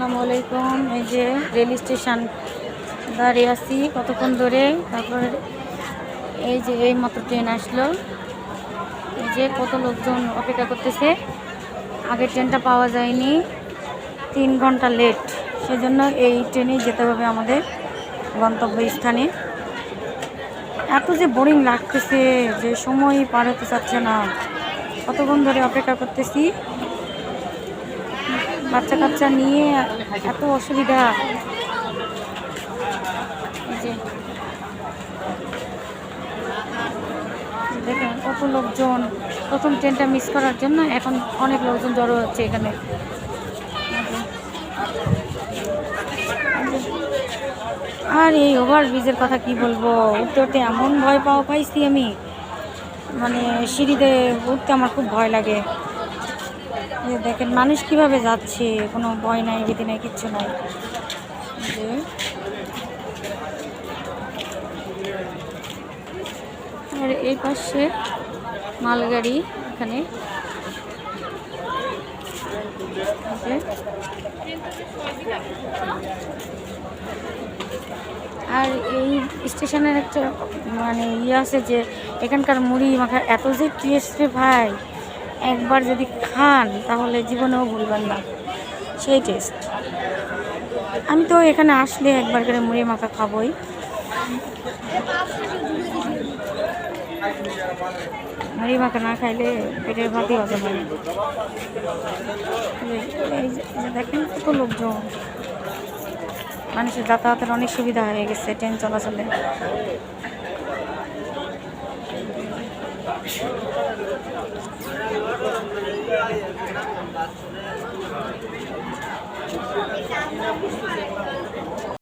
আসসালামু আলাইকুম। এই যে রেল স্টেশন দাঁড়িয়ে আছি কতক্ষণ ধরে? তারপর এই যে এই মতো ট্রেন আসলো। এই যে কত লোকজন অপেক্ষা করতেছে। আগের ট্রেনটা পাওয়া যায়নি। তিন ঘণ্টা লেট। সেজন্য এই ট্রেনেই যেতে হবে আমাদের গন্তব্য স্থানে এত যে বোরিং লাগতেছে, যে সময় পার হতে চাচ্ছে না। কতক্ষণ ধরে অপেক্ষা করতেছি? বাচ্চা কাচ্চা নিয়ে এত অসুবিধা। দেখেন কত লোকজন, প্রথম ট্রেনটা মিস করার জন্য এখন অনেক লোকজন জড়ো হচ্ছে এখানে। আর এই ওভার ব্রিজের কথা কি বলব? উঠতে উঠতে এমন ভয় পাওয়া পাইছি আমি। মানে সিঁড়িতে উঠতে আমার খুব ভয় লাগে। যে দেখেন, মানুষ কীভাবে যাচ্ছে, কোনো ভয় নাই ভীতি নাই, কিচ্ছু নাই। যে আর এই পাশে মালগাড়ি এখানে। আর এই স্টেশনের একটা মানে ইয়ে আছে যে, এখানকার মুড়ি মাখা, এত যে টেস্ট ভাই। একবার যদি খান, তাহলে জীবনেও ভুলবেন না। সেই টেস্ট আমি তো এখানে আসলে একবার করে মুড়ি মাখা খাবই। মুড়ি মাখা না খাইলে পেটের ভাতই হয় না। দেখেন কত লোকজন। মানুষের যাতায়াতের অনেক সুবিধা হয়ে গেছে, ট্রেন চলাচলে। কাজ চলে আসবে